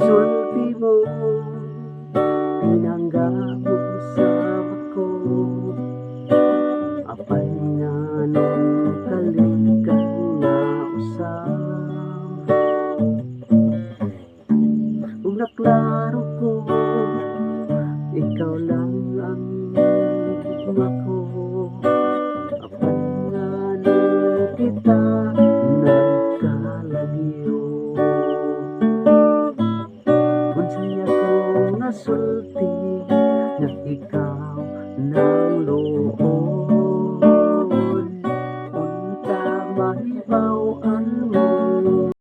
Sulti mo Pinanggap mo sa sabat ko Apay na nung kalikan na usap Kung naklaro ko Ikaw lang ang higma kasulti na ikaw ng loob. Punta mahibaw ang